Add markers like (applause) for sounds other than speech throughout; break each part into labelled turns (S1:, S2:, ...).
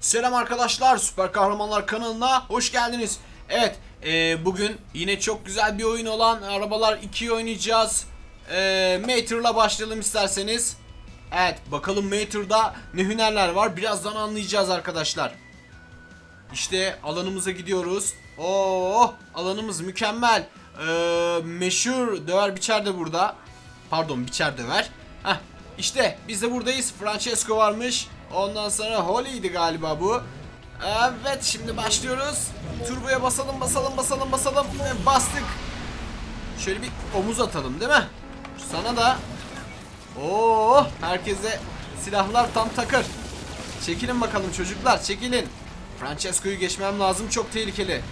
S1: Selam arkadaşlar, Süper Kahramanlar kanalına hoş geldiniz. Evet, e, bugün yine çok güzel bir oyun olan Arabalar 2'yi oynayacağız. E, Mater'la başlayalım isterseniz. Evet, bakalım Mater'da ne hünerler var birazdan anlayacağız arkadaşlar. İşte alanımıza gidiyoruz. Oo, alanımız mükemmel. Ee, meşhur döver biçer de burada. Pardon biçer döver. Heh, işte biz de buradayız. Francesco varmış. Ondan sonra Holly'ydi galiba bu. Evet şimdi başlıyoruz. Turboya basalım basalım basalım basalım. Bastık. Şöyle bir omuz atalım değil mi? Sana da. Oo, herkese silahlar tam takır. Çekilin bakalım çocuklar çekilin. Francesco'yu geçmem lazım çok tehlikeli.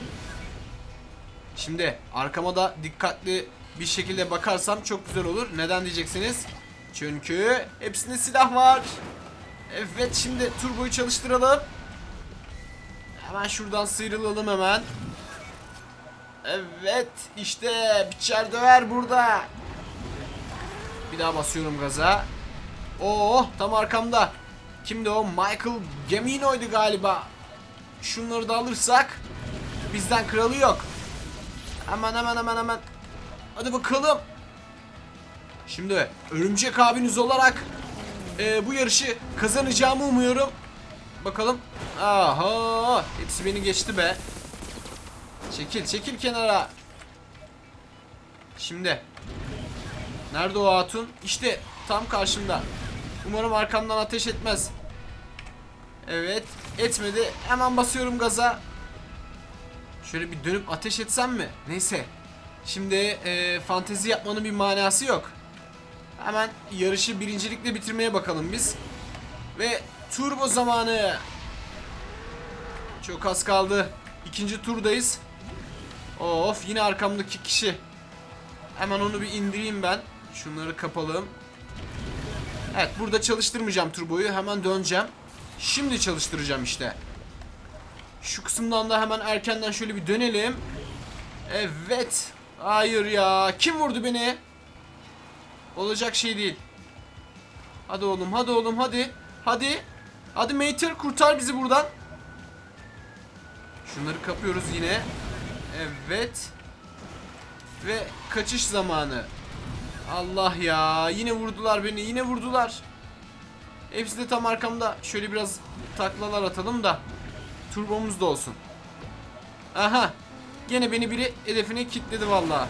S1: Şimdi arkama da dikkatli bir şekilde bakarsam çok güzel olur. Neden diyeceksiniz? Çünkü hepsinde silah var. Evet şimdi turboyu çalıştıralım. Hemen şuradan sıyrılalım hemen. Evet işte biçer döver burada. Bir daha basıyorum gaza. Oo tam arkamda. Kimdi o? Michael Gamino'ydu galiba. Şunları da alırsak bizden kralı yok. Hemen hemen hemen hemen. Hadi bakalım. Şimdi örümcek abiniz olarak e, bu yarışı kazanacağımı umuyorum. Bakalım. Aha, hepsi beni geçti be. Çekil, çekil kenara. Şimdi. Nerede o hatun? İşte tam karşımda. Umarım arkamdan ateş etmez. Evet, etmedi. Hemen basıyorum gaza. Şöyle bir dönüp ateş etsem mi? Neyse. Şimdi e, fantezi yapmanın bir manası yok. Hemen yarışı birincilikle bitirmeye bakalım biz. Ve turbo zamanı. Çok az kaldı. İkinci turdayız. Of yine arkamdaki kişi. Hemen onu bir indireyim ben. Şunları kapalım. Evet burada çalıştırmayacağım turboyu. Hemen döneceğim. Şimdi çalıştıracağım işte. Şu kısımdan da hemen erkenden şöyle bir dönelim. Evet. Hayır ya. Kim vurdu beni? Olacak şey değil. Hadi oğlum, hadi oğlum, hadi. Hadi. Hadi Mater kurtar bizi buradan. Şunları kapıyoruz yine. Evet. Ve kaçış zamanı. Allah ya. Yine vurdular beni. Yine vurdular. Hepsi de tam arkamda. Şöyle biraz taklalar atalım da. Turbomuz da olsun. Aha. Gene beni biri hedefine kilitledi vallahi.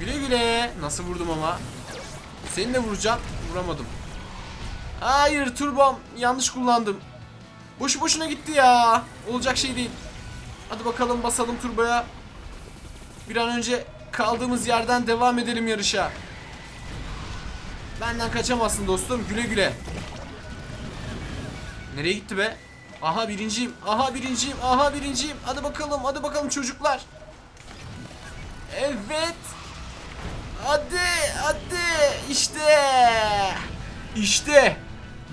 S1: Güle güle. Nasıl vurdum ama. Seni de vuracağım. Vuramadım. Hayır turbom. Yanlış kullandım. Boşu boşuna gitti ya. Olacak şey değil. Hadi bakalım basalım turboya. Bir an önce kaldığımız yerden devam edelim yarışa. Benden kaçamazsın dostum. Güle güle. Nereye gitti be? Aha birinciyim. Aha birinciyim. Aha birinciyim. Hadi bakalım. Hadi bakalım çocuklar. Evet. Hadi. Hadi. İşte. İşte.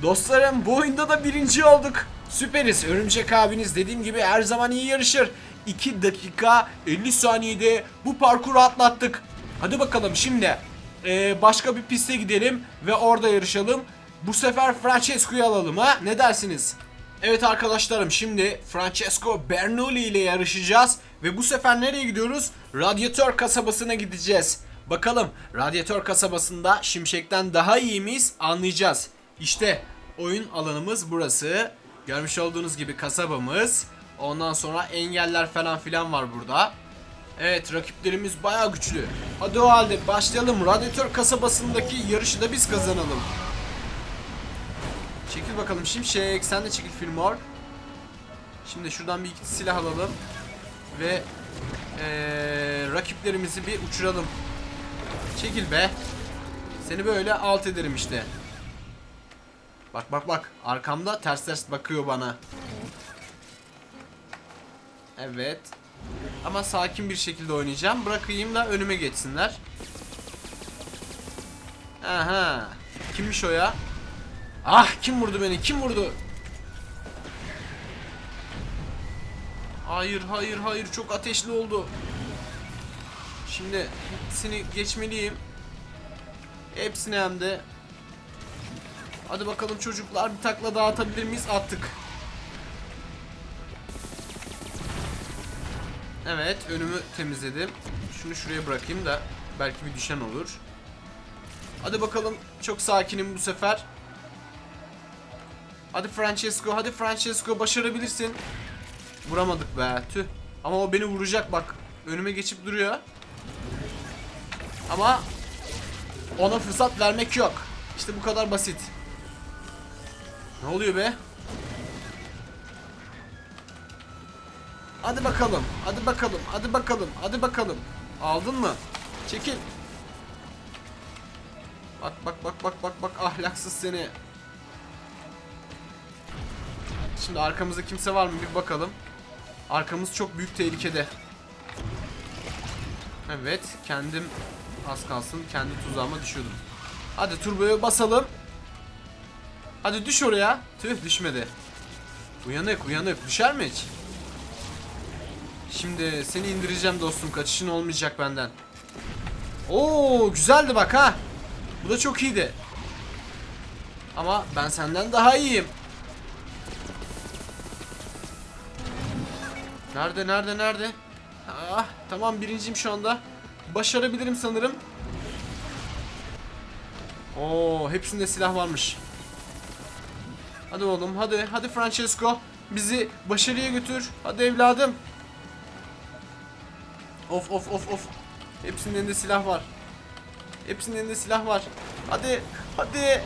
S1: Dostlarım bu oyunda da birinci olduk. Süperiz. Örümcek abiniz dediğim gibi her zaman iyi yarışır. 2 dakika 50 saniyede bu parkuru atlattık. Hadi bakalım şimdi ee, başka bir piste gidelim ve orada yarışalım. Bu sefer Francesco'yu alalım ha. Ne dersiniz? Evet arkadaşlarım şimdi Francesco Bernoulli ile yarışacağız ve bu sefer nereye gidiyoruz? Radyatör kasabasına gideceğiz. Bakalım radyatör kasabasında Şimşek'ten daha iyi miyiz anlayacağız. İşte oyun alanımız burası. Görmüş olduğunuz gibi kasabamız. Ondan sonra engeller falan filan var burada. Evet rakiplerimiz baya güçlü. Hadi o halde başlayalım. Radyatör kasabasındaki yarışı da biz kazanalım. Çekil bakalım Şimşek. Sen de çekil Filmor. Şimdi şuradan bir iki silah alalım. Ve ee, rakiplerimizi bir uçuralım. Çekil be. Seni böyle alt ederim işte. Bak bak bak. Arkamda ters ters bakıyor bana. Evet. Ama sakin bir şekilde oynayacağım. Bırakayım da önüme geçsinler. Aha. Kimmiş o ya? Ah kim vurdu beni? Kim vurdu? Hayır hayır hayır çok ateşli oldu. Şimdi hepsini geçmeliyim. Hepsini hem de. Hadi bakalım çocuklar bir takla daha atabilir miyiz? Attık. Evet önümü temizledim. Şunu şuraya bırakayım da belki bir düşen olur. Hadi bakalım çok sakinim bu sefer. Hadi Francesco hadi Francesco başarabilirsin. Vuramadık be tüh. Ama o beni vuracak bak. Önüme geçip duruyor. Ama ona fırsat vermek yok. İşte bu kadar basit. Ne oluyor be? Hadi bakalım. Hadi bakalım. Hadi bakalım. Hadi bakalım. Aldın mı? Çekil. Bak bak bak bak bak bak ahlaksız seni. Şimdi arkamızda kimse var mı bir bakalım. Arkamız çok büyük tehlikede. Evet, kendim az kalsın kendi tuzağıma düşüyordum. Hadi turboya basalım. Hadi düş oraya. Tüh düşmedi. Uyanık uyanık düşer mi hiç? Şimdi seni indireceğim dostum. Kaçışın olmayacak benden. Oo güzeldi bak ha. Bu da çok iyiydi. Ama ben senden daha iyiyim. Nerede nerede nerede? Ah tamam birinciyim şu anda. Başarabilirim sanırım. Oo hepsinde silah varmış. Hadi oğlum hadi hadi Francesco. Bizi başarıya götür. Hadi evladım. Of of of of. Hepsinin elinde silah var. Hepsinin elinde silah var. Hadi hadi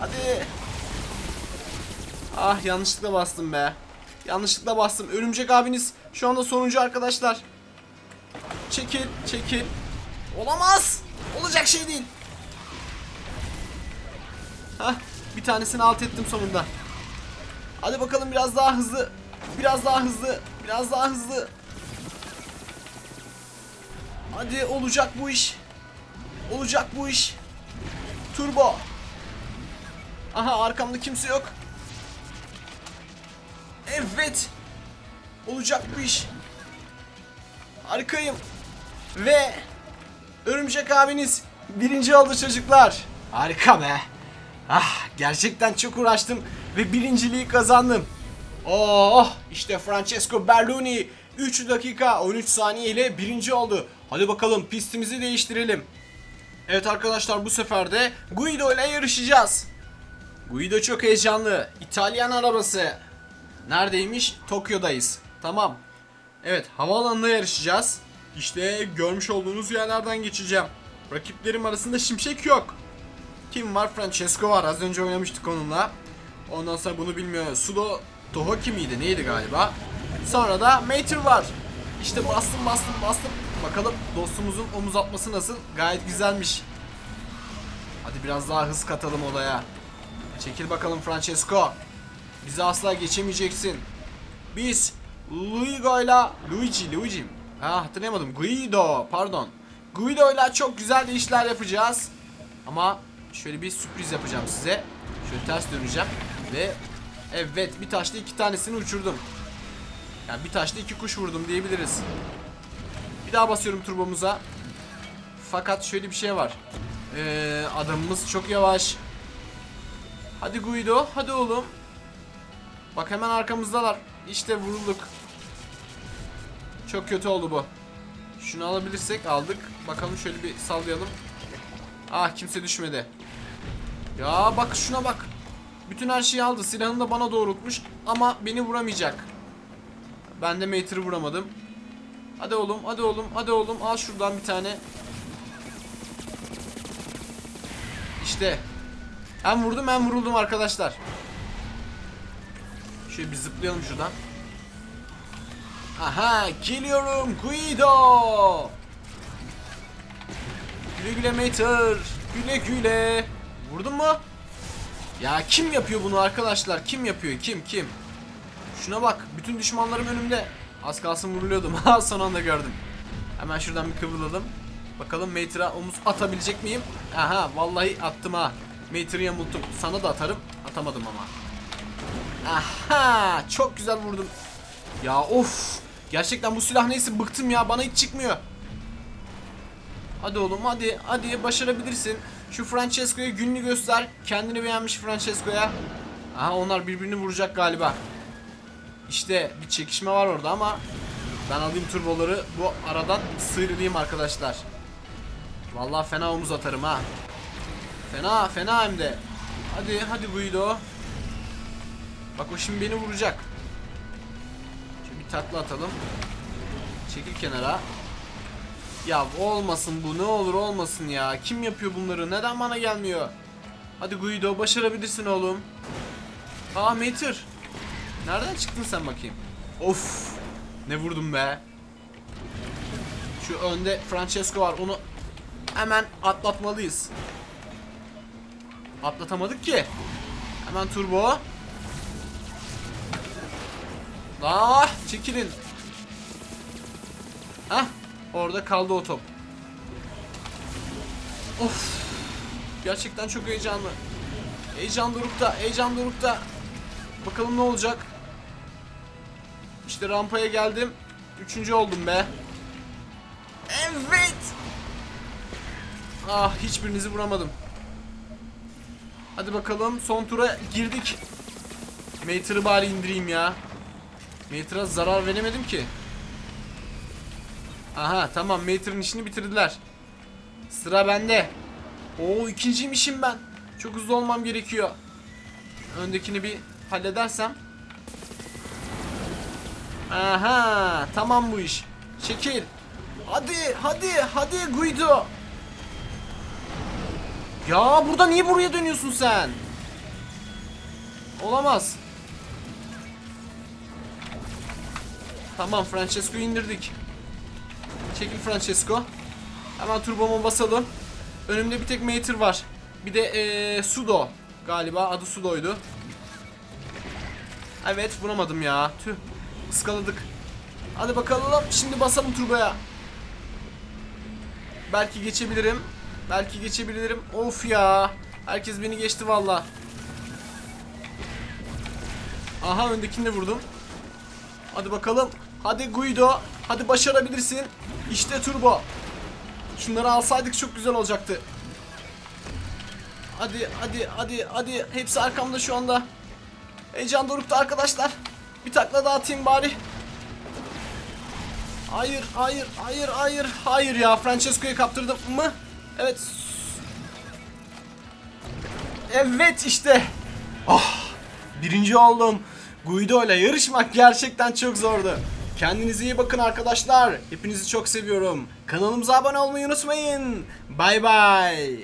S1: hadi. Ah yanlışlıkla bastım be. Yanlışlıkla bastım. Örümcek abiniz şu anda sonuncu arkadaşlar. Çekil, çekil. Olamaz. Olacak şey değil. Hah, bir tanesini alt ettim sonunda. Hadi bakalım biraz daha hızlı. Biraz daha hızlı. Biraz daha hızlı. Hadi olacak bu iş. Olacak bu iş. Turbo. Aha arkamda kimse yok. Evet. Olacak bu iş. Harikayım. Ve Örümcek abiniz birinci oldu çocuklar. Harika be. Ah gerçekten çok uğraştım ve birinciliği kazandım. Oh işte Francesco Berluni 3 dakika 13 saniye ile birinci oldu. Hadi bakalım pistimizi değiştirelim. Evet arkadaşlar bu sefer de Guido ile yarışacağız. Guido çok heyecanlı. İtalyan arabası. Neredeymiş? Tokyo'dayız. Tamam. Evet havaalanında yarışacağız. İşte görmüş olduğunuz yerlerden geçeceğim. Rakiplerim arasında şimşek yok. Kim var? Francesco var. Az önce oynamıştık onunla. Ondan sonra bunu bilmiyor. Sudo Tohoki miydi? Neydi galiba? Sonra da Mater var. İşte bastım bastım bastım. Bakalım dostumuzun omuz atması nasıl? Gayet güzelmiş. Hadi biraz daha hız katalım olaya. Çekil bakalım Francesco. Bizi asla geçemeyeceksin. Biz Luigo'yla Luigi, Luigi. Ha hatırlayamadım. Guido, pardon. Guido'yla çok güzel de işler yapacağız. Ama şöyle bir sürpriz yapacağım size. Şöyle ters döneceğim ve evet bir taşla iki tanesini uçurdum. Yani bir taşla iki kuş vurdum diyebiliriz. Bir daha basıyorum turbomuza. Fakat şöyle bir şey var. Ee, adamımız çok yavaş. Hadi Guido, hadi oğlum. Bak hemen arkamızdalar. İşte vurulduk. Çok kötü oldu bu. Şunu alabilirsek aldık. Bakalım şöyle bir sallayalım. Ah kimse düşmedi. Ya bak şuna bak. Bütün her şeyi aldı. Silahını da bana doğrultmuş ama beni vuramayacak. Ben de Mater'ı vuramadım. Hadi oğlum, hadi oğlum, hadi oğlum. Al şuradan bir tane. İşte. Hem vurdum hem vuruldum arkadaşlar. Şöyle bir zıplayalım şuradan. Aha geliyorum Guido. Güle güle Mater. Güle güle. Vurdun mu? Ya kim yapıyor bunu arkadaşlar? Kim yapıyor? Kim? Kim? Şuna bak. Bütün düşmanlarım önümde. Az kalsın vuruluyordum. (laughs) Ha son anda gördüm. Hemen şuradan bir kıvrılalım. Bakalım Mater'a omuz atabilecek miyim? Aha vallahi attım ha. Mater'ı yamulttum. Sana da atarım. Atamadım ama. Aha çok güzel vurdum. Ya of. Gerçekten bu silah neyse bıktım ya bana hiç çıkmıyor. Hadi oğlum hadi hadi başarabilirsin. Şu Francesco'ya gününü göster. Kendini beğenmiş Francesco'ya. Aha onlar birbirini vuracak galiba. İşte bir çekişme var orada ama Ben alayım turboları bu aradan sıyrılayım arkadaşlar. Vallahi fena omuz atarım ha. Fena fena hem de. Hadi hadi Guido. Bak o şimdi beni vuracak. Takla atalım. Çekil kenara. Ya olmasın bu ne olur olmasın ya. Kim yapıyor bunları? Neden bana gelmiyor? Hadi Guido başarabilirsin oğlum. Aa Mater. Nereden çıktın sen bakayım? Of. Ne vurdum be. Şu önde Francesco var. Onu hemen atlatmalıyız. Atlatamadık ki. Hemen turbo. Ah çekilin. Hah orada kaldı o top. Of. Gerçekten çok heyecanlı. Heyecan dorukta, heyecan dorukta. Bakalım ne olacak. İşte rampaya geldim. Üçüncü oldum be. Evet. Ah hiçbirinizi vuramadım. Hadi bakalım son tura girdik. Mater'ı bari indireyim ya. Mater'a zarar veremedim ki. Aha tamam Mater'ın işini bitirdiler. Sıra bende. Oo ikinciymişim ben. Çok hızlı olmam gerekiyor. Öndekini bir halledersem. Aha tamam bu iş. Çekil. Hadi hadi hadi Guido. Ya burada niye buraya dönüyorsun sen? Olamaz. Tamam Francesco'yu indirdik. Çekil Francesco. Hemen turboma basalım. Önümde bir tek Mater var. Bir de ee, Sudo. Galiba adı Sudo'ydu. Evet vuramadım ya. Tüh. Iskaladık. Hadi bakalım. Şimdi basalım turboya. Belki geçebilirim. Belki geçebilirim. Of ya. Herkes beni geçti valla. Aha öndekini de vurdum. Hadi bakalım. Hadi Guido. Hadi başarabilirsin. İşte turbo. Şunları alsaydık çok güzel olacaktı. Hadi hadi hadi hadi. Hepsi arkamda şu anda. Heyecan dorukta arkadaşlar. Bir takla daha atayım bari. Hayır, hayır, hayır, hayır, hayır ya. Francesco'yu kaptırdım mı? Evet. Evet işte. Ah, birinci oldum. Guido ile yarışmak gerçekten çok zordu. Kendinize iyi bakın arkadaşlar. Hepinizi çok seviyorum. Kanalımıza abone olmayı unutmayın. Bay bay.